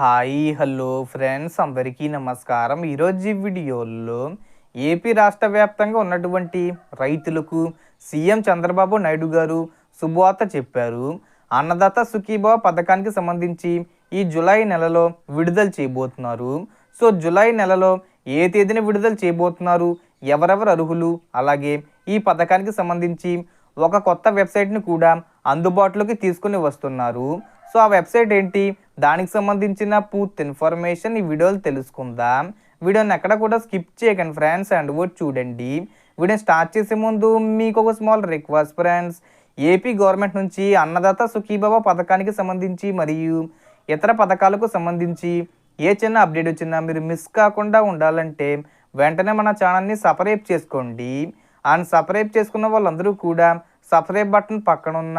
Hi hello friends. అందరికీ నమస్కారం. ఈరోజు ఈ వీడియోలో ఏపీ రాష్ట్ర వ్యాప్తంగా ఉన్నటువంటి రైతులకు సీఎం చంద్రబాబు నాయుడు గారు శుభవార్త చెప్పారు. అన్నదాత సుఖీభావ పథకానికి సంబంధించి ఈ జూలై నెలలో విడుదల చేయబోతున్నారు. సో జులై నెలలో ఏ తేదీన విడుదల చేయబోతున్నారు? ఎవరెవరు అర్హులు? అలాగే ఈ పథకానికి సంబంధించి ఒక కొత్త వెబ్సైట్ని కూడా అందుబాటులోకి తీసుకుని వస్తున్నారు. సో ఆ వెబ్సైట్ ఏంటి? దానికి సంబంధించిన పూర్తి ఇన్ఫర్మేషన్ ఈ వీడియోలో తెలుసుకుందాం. వీడియోని ఎక్కడ కూడా స్కిప్ చేయకండి ఫ్రెండ్స్ అండ్ కూడా చూడండి. వీడియో స్టార్ట్ చేసే ముందు మీకు ఒక small request friends AP government నుంచి అన్నదాత సుఖీబాబా పథకానికి సంబంధించి మరియు ఇతర పథకాలకు సంబంధించి ఏ చిన్న అప్డేట్ వచ్చినా మీరు మిస్ కాకుండా ఉండాలంటే వెంటనే మన ఛానల్ని సపరేట్ చేసుకోండి. అండ్ సపరేట్ చేసుకున్న వాళ్ళందరూ కూడా సపరేట్ బటన్ పక్కన ఉన్న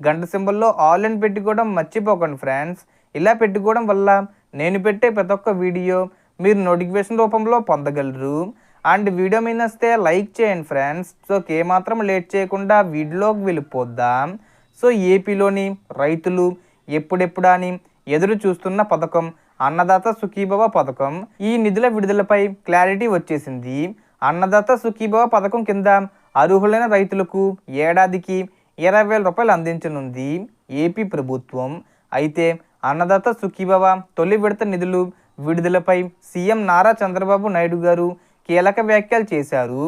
గంట సింబల్లో ఆల్ అని పెట్టుకోవడం మర్చిపోకండి ఫ్రెండ్స్ ఇలా పెట్టుకోవడం వల్ల నేను పెట్టే ప్రతి ఒక్క వీడియో మీరు నోటిఫికేషన్ రూపంలో పొందగలరు. అండ్ వీడియో మీద వస్తే లైక్ చేయండి ఫ్రెండ్స్. సో ఏమాత్రం లేట్ చేయకుండా వీడియోకి వెళ్ళిపోద్దాం. సో ఏపీలోని రైతులు ఎప్పుడెప్పుడా అని ఎదురు చూస్తున్న పథకం అన్నదాత సుఖీభవ పథకం. ఈ నిధుల విడుదలపై క్లారిటీ వచ్చేసింది. అన్నదాత సుఖీభవ పథకం కింద అర్హులైన రైతులకు ఏడాదికి ఇరవై వేల రూపాయలు అందించనుంది ఏపీ ప్రభుత్వం. అయితే అన్నదాత సుఖీభవ తొలి విడత నిధులు విడుదలపై సీఎం నారా చంద్రబాబు నాయుడు గారు కీలక వ్యాఖ్యలు చేశారు.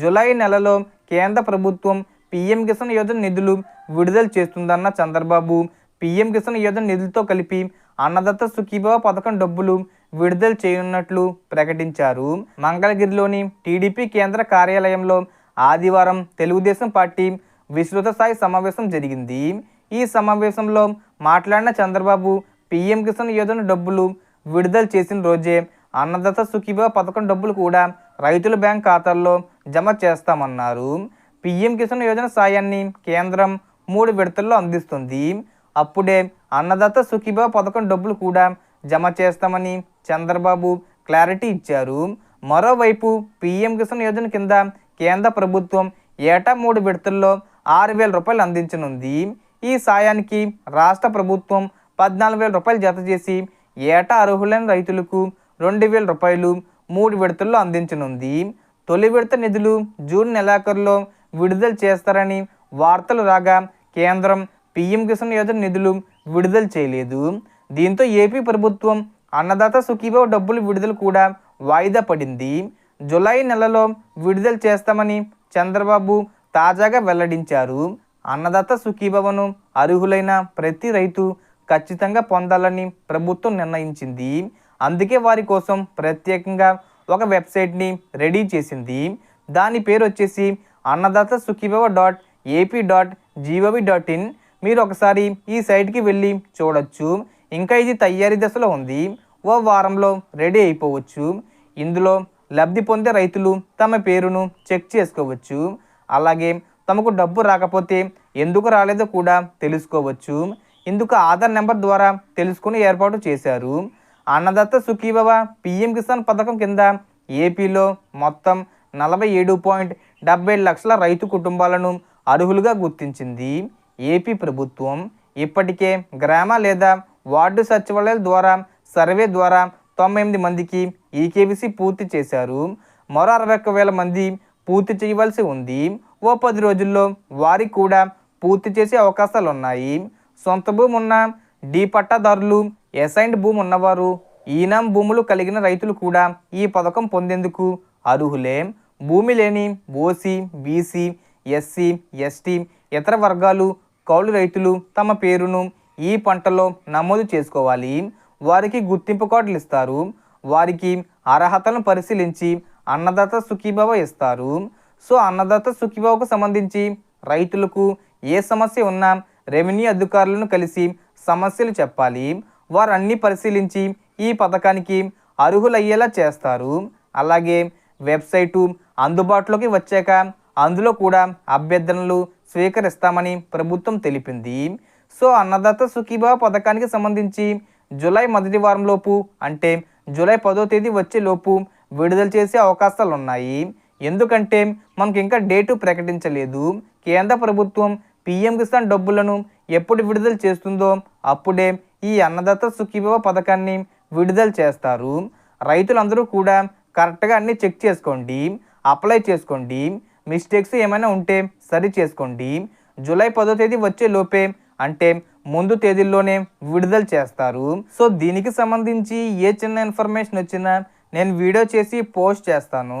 జూలై నెలలో కేంద్ర ప్రభుత్వం పీఎం కిసాన్ యోజన నిధులు విడుదల చేస్తుందన్న చంద్రబాబు పీఎం కిసాన్ యోజన నిధులతో కలిపి అన్నదత్త సుఖీభవ పథకం డబ్బులు విడుదల చేయనున్నట్లు ప్రకటించారు. మంగళగిరిలోని టీడీపీ కేంద్ర కార్యాలయంలో ఆదివారం తెలుగుదేశం పార్టీ విస్తృత స్థాయి సమావేశం జరిగింది. ఈ సమావేశంలో మాట్లాడిన చంద్రబాబు పీఎం కిసాన్ యోజన డబ్బులు విడుదల చేసిన రోజే అన్నదాత సుఖీభా పథకం డబ్బులు కూడా రైతుల బ్యాంక్ ఖాతాల్లో జమ చేస్తామన్నారు. పీఎం కిసాన్ యోజన సాయాన్ని కేంద్రం మూడు విడతల్లో అందిస్తుంది. అప్పుడే అన్నదాత సుఖీభా పథకం డబ్బులు కూడా జమ చేస్తామని చంద్రబాబు క్లారిటీ ఇచ్చారు. మరోవైపు పీఎం కిసాన్ యోజన కింద కేంద్ర ప్రభుత్వం ఏటా మూడు విడతల్లో ఆరు వేల రూపాయలు అందించనుంది. ఈ సాయానికి రాష్ట్ర ప్రభుత్వం పద్నాలుగు వేల రూపాయలు జత చేసి ఏటా అర్హులైన రైతులకు రెండు వేల రూపాయలు మూడు విడతల్లో అందించనుంది. తొలి విడత నిధులు జూన్ నెలాఖరులో విడుదల చేస్తారని వార్తలు రాగా కేంద్రం పీఎం కిసాన్ యోజన నిధులు విడుదల చేయలేదు. దీంతో ఏపీ ప్రభుత్వం అన్నదాత సుఖీభావ డబ్బులు విడుదల కూడా వాయిదా పడింది. జులై నెలలో విడుదల చేస్తామని చంద్రబాబు తాజాగా వెల్లడించారు. అన్నదాత సుఖీభవను అర్హులైన ప్రతి రైతు ఖచ్చితంగా పొందాలని ప్రభుత్వం నిర్ణయించింది. అందుకే వారి కోసం ప్రత్యేకంగా ఒక వెబ్సైట్ని రెడీ చేసింది. దాని పేరు వచ్చేసి Annadata Sukhibhava dot AP dot GOV dot in. మీరు ఒకసారి ఈ సైట్కి వెళ్ళి చూడొచ్చు. ఇంకా ఇది తయారీ దశలో ఉంది. ఓ వారంలో రెడీ అయిపోవచ్చు. ఇందులో లబ్ధి పొందే రైతులు తమ పేరును చెక్ చేసుకోవచ్చు. అలాగే తమకు డబ్బు రాకపోతే ఎందుకు రాలేదో కూడా తెలుసుకోవచ్చు. ఇందుకు ఆధార్ నెంబర్ ద్వారా తెలుసుకుని ఏర్పాటు చేశారు. అన్నదత్త సుఖీభవ పిఎం కిసాన్ పథకం కింద ఏపీలో మొత్తం నలభై ఏడు పాయింట్ డెబ్బై లక్షల రైతు కుటుంబాలను అర్హులుగా గుర్తించింది. ఏపీ ప్రభుత్వం ఇప్పటికే గ్రామ లేదా వార్డు సచివాలయాల ద్వారా సర్వే ద్వారా తొంభై ఎనిమిది మందికి ఈకేవీసీ పూర్తి చేశారు. మరో అరవై ఒక్క వేల మంది పూర్తి చేయవలసి ఉంది. ఓ పది రోజుల్లో వారికి కూడా పూర్తి చేసే అవకాశాలు ఉన్నాయి సొంత భూమి ఉన్న డీ పట్టాదారులు ఎసైన్డ్ భూమి ఉన్నవారు ఈనాం భూములు కలిగిన రైతులు కూడా ఈ పథకం పొందేందుకు అర్హులే. భూమి లేని ఓసీ బీసీ ఎస్సీ ఎస్టీ ఇతర వర్గాలు కౌలు రైతులు తమ పేరును ఈ పంటలో నమోదు చేసుకోవాలి. వారికి గుర్తింపు కార్డులు ఇస్తారు. వారికి అర్హతలను పరిశీలించి అన్నదాత సుఖీభావ ఇస్తారు. సో అన్నదాత సుఖీభావకు సంబంధించి రైతులకు ఏ సమస్య ఉన్నా రెవెన్యూ అధికారులను కలిసి సమస్యలు చెప్పాలి. వారు పరిశీలించి ఈ పథకానికి అర్హులయ్యేలా చేస్తారు. అలాగే వెబ్సైటు అందుబాటులోకి వచ్చాక అందులో కూడా అభ్యర్థనలు స్వీకరిస్తామని ప్రభుత్వం తెలిపింది. సో అన్నదాత సుఖీభావ పథకానికి సంబంధించి జూలై మొదటి వారంలోపు అంటే జూలై పదో తేదీ వచ్చేలోపు విడుదల చేసే అవకాశాలు ఉన్నాయి ఎందుకంటే మనకి ఇంకా డేటు ప్రకటించలేదు. కేంద్ర ప్రభుత్వం పీఎం కిసాన్ డబ్బులను ఎప్పుడు విడుదల చేస్తుందో అప్పుడే ఈ అన్నదాత సుఖీభవ పథకాన్ని విడుదల చేస్తారు. రైతులందరూ కూడా కరెక్ట్గా అన్ని చెక్ చేసుకోండి అప్లై చేసుకోండి. మిస్టేక్స్ ఏమైనా ఉంటే సరి చేసుకోండి. జూలై పదో తేదీ వచ్చే లోపే అంటే ముందు తేదీల్లోనే విడుదల చేస్తారు. సో దీనికి సంబంధించి ఏ చిన్న ఇన్ఫర్మేషన్ వచ్చినా నేను వీడియో చేసి పోస్ట్ చేస్తాను.